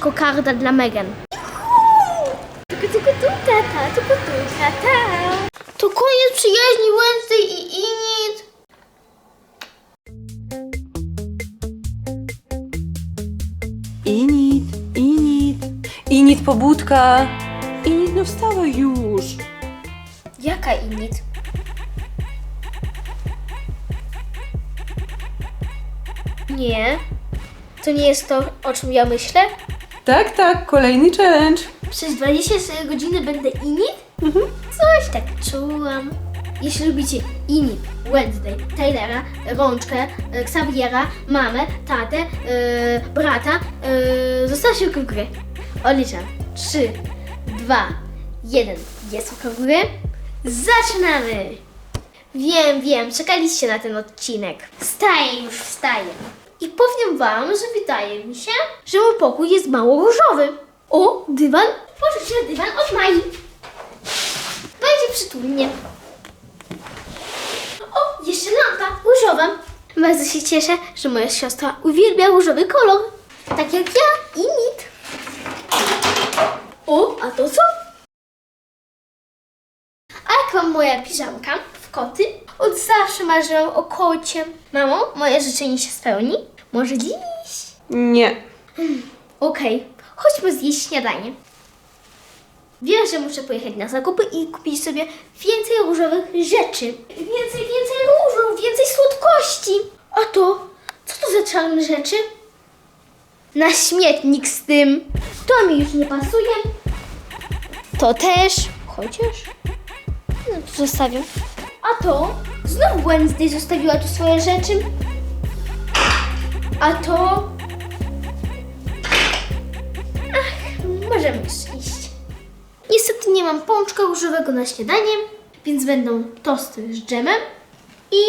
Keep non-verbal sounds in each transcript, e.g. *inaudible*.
Kokarda dla Megan. Tuku, tuku, tu, tata, tuku, tu, tata. To koniec przyjaźni Wednesday i Init. Init, Init, Init pobudka. Init, no wstawaj już. Jaka Init? Nie. To nie jest to, o czym ja myślę? Tak, tak, kolejny challenge. Przez 24 godziny będę Init? Coś tak czułam. Jeśli lubicie Init, Wednesday, Taylora, Rączkę, e, Xaviera, mamę, tatę, e, brata, e, zostawcie łapkę w górę. Odliczam. 3, 2, 1. Jest łapka w górę. Zaczynamy! Wiem, wiem, czekaliście na ten odcinek. Wstaję już, wstaję. I powiem wam, że wydaje mi się, że mój pokój jest mało różowy. O, dywan. Pożyczę dywan od Mai. Będzie przytulnie. O, jeszcze lampa różowa. Bardzo się cieszę, że moja siostra uwielbia różowy kolor. Tak jak ja i Nit. O, a to co? A jak mam moja piżamka koty? Od zawsze marzyłam o kocie. Mamo, moje życzenie się spełni? Może dziś? Nie. Okej, chodźmy zjeść śniadanie. Wiem, że muszę pojechać na zakupy i kupić sobie więcej różowych rzeczy. Więcej, więcej różów, więcej słodkości. A to, co to za czarne rzeczy? Na śmietnik z tym. To mi już nie pasuje. To też. Chociaż. No to zostawię. A to? Znów Wednesday zostawiła tu swoje rzeczy. A to? Możemy już iść. Niestety nie mam pączka różowego na śniadanie, więc będą tosty z dżemem i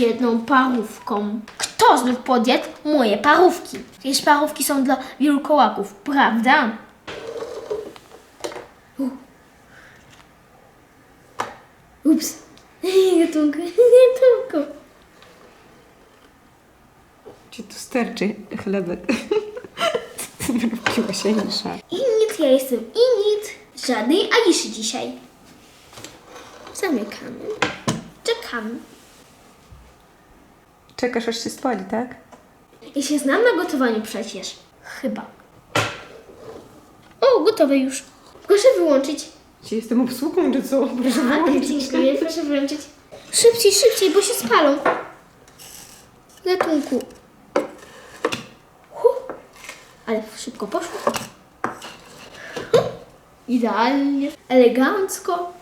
jedną parówką. Kto znów podjadł moje parówki? Jakieś parówki są dla wielkołaków, prawda? Ups. Gatunku, gatunku. Ci tu sterczy chlebek. *laughs* Wróciła się insza. Init, ja jestem Init. Żadnej Aiszy dzisiaj. Zamykamy. Czekamy. Czekasz aż się spali, tak? Ja się znam na gotowaniu przecież. Chyba. O, gotowe już. Proszę wyłączyć. Ci jestem obsługą, czy co? Proszę A, wyłączyć. dziękuję, proszę wyłączyć. Szybciej, szybciej, bo się spalą. Gatunku. Hu. Ale szybko poszło. Hu. Idealnie, elegancko.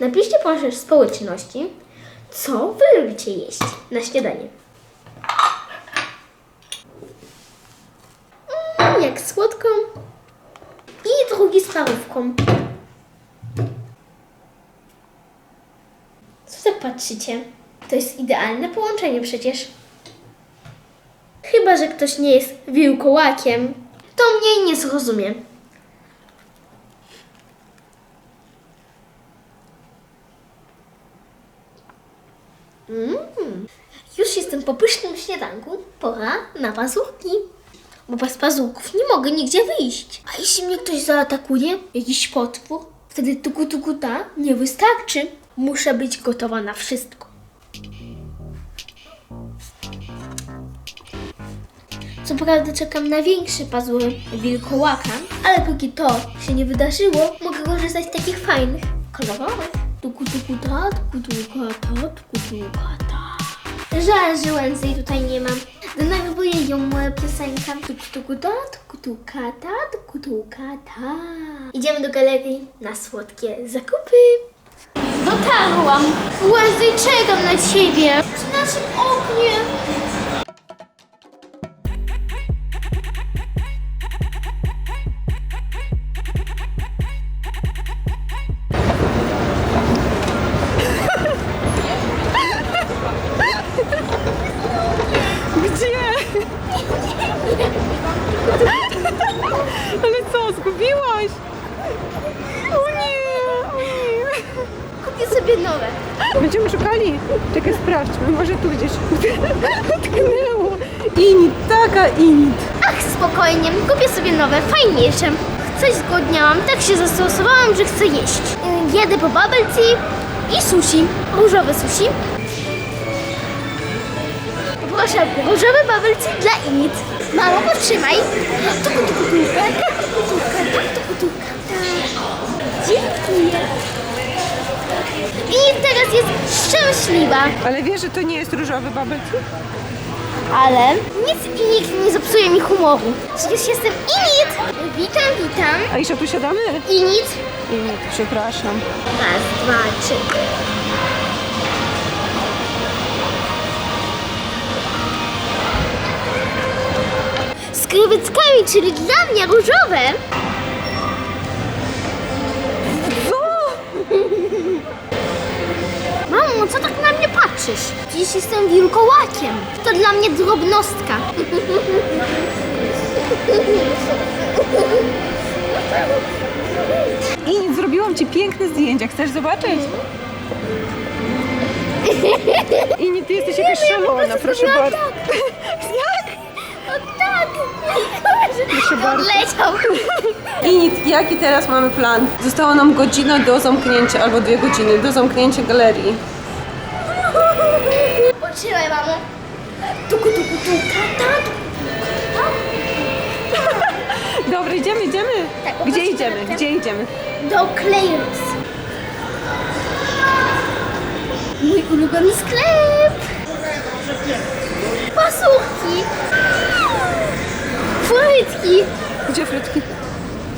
Napiszcie proszę w społeczności, co wy lubicie jeść na śniadanie. Mm, jak słodko. Drugi z parówką. Co tak patrzycie? To jest idealne połączenie przecież. Chyba, że ktoś nie jest wiłkołakiem, to mnie nie zrozumie. Mm. Już jestem po pysznym śniadanku. Pora na pazurki. Bo bez pazurków nie mogę nigdzie wyjść. A jeśli mnie ktoś zaatakuje, jakiś potwór, wtedy tuku tuku ta nie wystarczy. Muszę być gotowa na wszystko. Co prawda czekam na większy pazur wilkołaka, ale póki to się nie wydarzyło, mogę korzystać z takich fajnych, kolorowych. Tuku tuku ta, tuku tuku ta, tuku tuku ta. Żal, że Wednesday tutaj nie mam. Denerwuje ją moja piosenka. Tuku tuku ta, tuku tuka ta, tuku tuka ta. Idziemy do galerii na słodkie zakupy. Dotarłam. Wednesday, czekam na ciebie. Przy naszym oknie. Będziemy szukali? Czekaj, sprawdźmy, może tu gdzieś *laughs* utknęło. Init, taka Init. Ach, spokojnie, kupię sobie nowe, fajniejsze. Coś zgodniałam, tak się zastosowałam, że chcę jeść. Y, Jedę po bubble tea i sushi. Różowe sushi. Proszę, różowe bubble tea dla Init. Mamo, potrzymaj. Tuku, tuku, tuka, tuku, tuka, tuku, tuka. Tak. Dziękuję. Init teraz jest szczęśliwa. Ale wiesz, że to nie jest różowy tea? Ale nic i nikt nie zepsuje mi humoru. Przecież jestem Init! Witam, witam. Aisza, tu siadamy? Init. Init, przepraszam. Raz, dwa, trzy. Z krewetkami, czyli dla mnie różowe. Dziś jestem wilkołakiem. To dla mnie drobnostka. Init, zrobiłam ci piękne zdjęcia. Chcesz zobaczyć? Init, ty jesteś jakaś Nie, nie, po szalona, prostu proszę zrobiłam bardzo. tak. *laughs* O tak! Proszę bardzo. Odleciał. *laughs* Init, jaki teraz mamy plan? Została nam godzina do zamknięcia, albo dwie godziny do zamknięcia galerii. Potrzymaj, mamo. Tuku, tuku, tuka, tak. Dobra, idziemy, idziemy. Tak, Gdzie idziemy? tak. Gdzie idziemy? Do Claire's. Mój ulubiony sklep. Pasówki. Frytki. Gdzie frytki?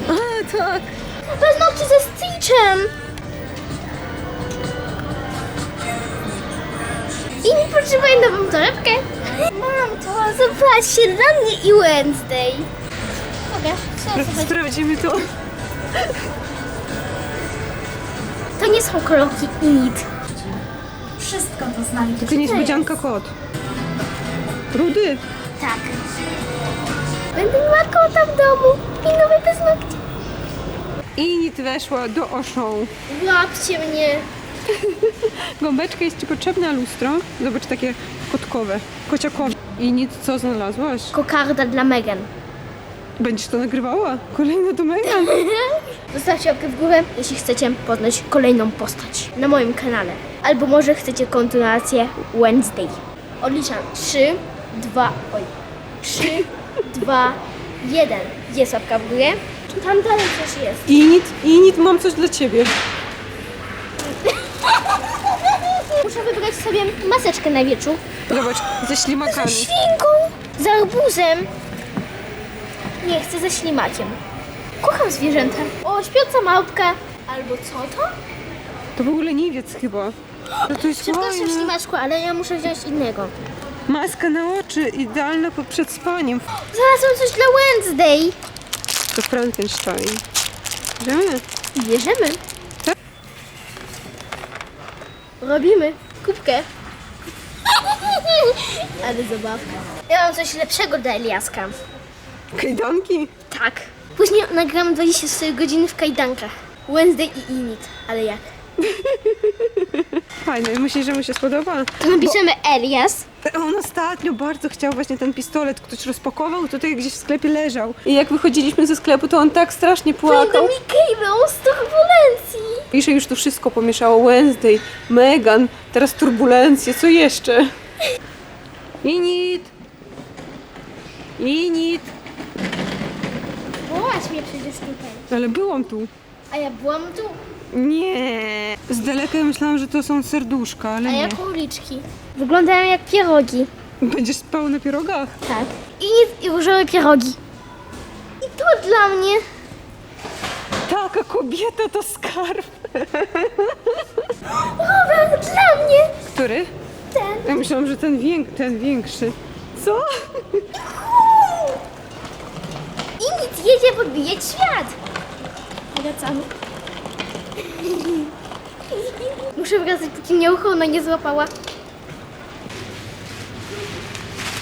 A, tak. Paznokcie ze Stitchem. Torebkę. Mam to, zobaczcie, dla mnie i Wednesday. Pokaż, co to Sprawdzimy to. To nie są kolorki Init. Wszystko to znali. To niespodzianka kot. Rudy. Tak. Będę miała kota w domu i nowe paznokcie. Init weszła do Oszą. Łapcie mnie. *laughs* Gąbeczka jest ci potrzebna lustro. Zobacz, takie kotkowe, kociakowe. I nic, co znalazłaś? Kokarda dla Megan. Będziesz to nagrywała? Kolejna do Megan. *laughs* Zostawcie łapkę w górę, jeśli chcecie poznać kolejną postać na moim kanale. Albo może chcecie kontynuację Wednesday. Odliczam 3, 2, oj. 3, 2, 1. Jest łapka w górę. Tam dalej coś jest. Init, Init, mam coś dla ciebie. *laughs* Muszę wybrać sobie maseczkę na wieczu. Zobacz, ze ślimakami. świnką, z arbuzem. Nie, chcę ze ślimakiem. Kocham zwierzęta. O, śpiąca małpka. Albo co to? To był leniwiec chyba. No to jest Przepraszam, fajne. ślimaczku, ale ja muszę wziąć innego. Maska na oczy, idealna po- przed spaniem. Znalazłam coś dla Wednesday. To Frankenstein. Bierzemy. Bierzemy. Tak. Robimy kubkę. *laughs* Ale zabawka. Ja mam coś lepszego dla Eliaska. Kajdanki. Tak. Później nagram 24 godziny w kajdankach. Wednesday i Init. Ale jak? Fajne, myślisz, że mu się spodoba? To napiszemy Elias. On ostatnio bardzo chciał właśnie ten pistolet, ktoś rozpakował, tutaj gdzieś w sklepie leżał. I jak wychodziliśmy ze sklepu, to on tak strasznie płakał. Mickey Mouse z turbulencji. Pisze już tu wszystko pomieszało. Wednesday, Megan, teraz turbulencje, co jeszcze? Init! Init! Wołaś mnie przecież tutaj. Ale byłam tu. A ja byłam tu. Nie. Z daleka myślałam, że to są serduszka, ale A nie. ja króliczki. Wyglądają jak pierogi. Będziesz spał na pierogach? Tak. I, nic, i różowe pierogi. I to dla mnie. Taka kobieta to skarb. *laughs* Robert, dla mnie. Który? Ten. Ja myślałam, że ten, wiek, ten większy. Co? I nic jedzie podbijać świat. Wracamy. *laughs* Muszę wracać, póki mnie ochrona nie złapała.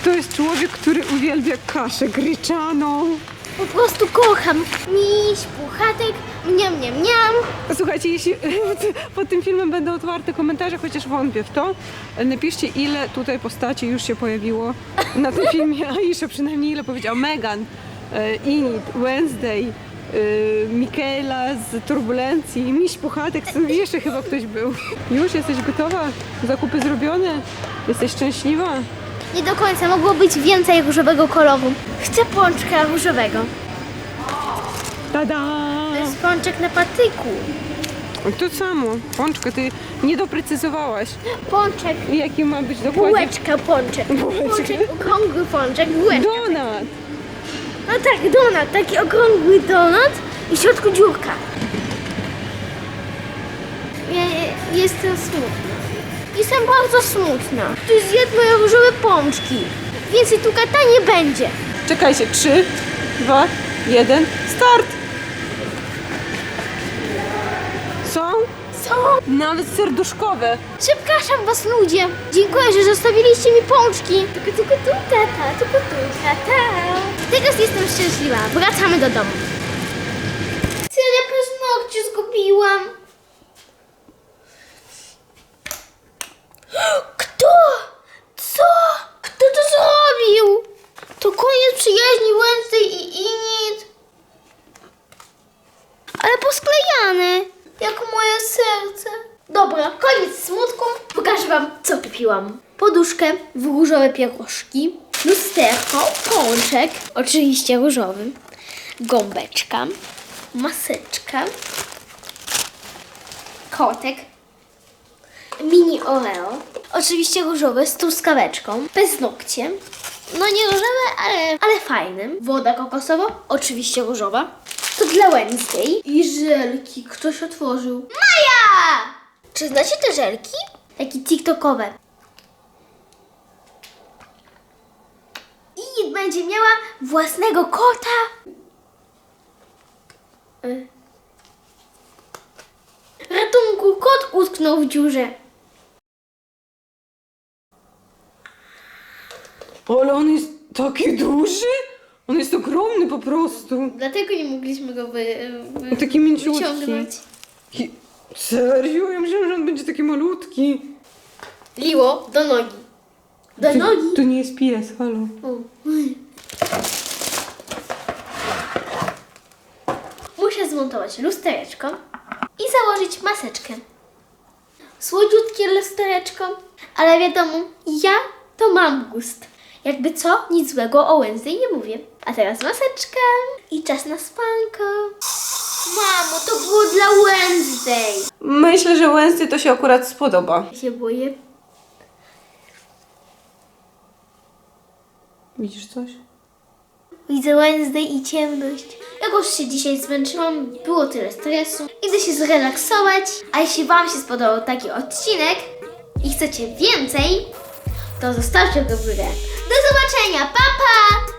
To jest człowiek, który uwielbia kaszę gryczaną. Po prostu kocham. Miś, puchatek, Mniam, mniam, mniam. Słuchajcie, jeśli *laughs* pod tym filmem będą otwarte komentarze, chociaż wątpię w to, napiszcie ile tutaj postaci już się pojawiło na tym filmie, a jeszcze przynajmniej ile powiedział Megan, e, Init, Wednesday, e, Michaela z Turbulencji, Miś Puchatek, jeszcze chyba ktoś był. Już jesteś gotowa? Zakupy zrobione? Jesteś szczęśliwa? Nie do końca, mogło być więcej różowego koloru. Chcę pączka różowego. Tada! Jest pączek na patyku. To samo, pączkę, ty nie doprecyzowałaś, Pączek, jaki ma być dokładnie bułeczka pączek. Bułeczka. Pączek, okrągły pączek, bułeczka. donat. No tak, donat, taki okrągły donat i w środku dziurka. Ja, jestem smutna. Jestem bardzo smutna. Ty zjadł moje różowe pączki. Więcej tu kata nie będzie. Czekajcie, 3, 2, 1, start! Nawet serduszkowe. Przepraszam was ludzie. Dziękuję, że zostawiliście mi pączki. Tylko, tylko tu tata, tylko tu tata. Teraz jestem szczęśliwa. Wracamy do domu. Tyle paznokci zgubiłam. Kto? Co? Kto to zrobił? To koniec przyjaźni Wednesday i Init. Ale posklejany, jak moje serce. Dobra, koniec smutku. Pokażę wam, co kupiłam. Poduszkę w różowe pierożki, lusterko, pączek, oczywiście różowy, gąbeczka, maseczka, kotek, mini Oreo, oczywiście różowe z truskaweczką, paznokcie, no nie różowe, ale, ale woda kokosowa, oczywiście różowa, to dla Wednesday. I żelki ktoś otworzył. Maja! Czy znacie te żelki? Takie tiktokowe. I będzie miała własnego kota. Y. Ratunku, kot utknął w dziurze. Ale on jest taki duży? On jest ogromny po prostu. Dlatego nie mogliśmy go wy, wy, Taki mięciutki. wyciągnąć. I- Serio? Ja myślałam, że on będzie taki malutki. Liło do nogi. Do To, nogi. to nie jest pies, halo. O. Muszę zmontować lustereczko i założyć maseczkę. Słodziutkie lustereczko, ale wiadomo, ja to mam gust. Jakby co, nic złego o Wednesday nie mówię. A teraz maseczka i czas na spanko. Mamo, to było dla Wednesday. Myślę, że Wednesday to się akurat spodoba. Ja się boję. Widzisz coś? Widzę Wednesday i ciemność. Jakoś się dzisiaj zmęczyłam, było tyle stresu. Idę się zrelaksować. A jeśli Wam się spodobał taki odcinek i chcecie więcej, to zostawcie go w górę. Do zobaczenia, pa pa!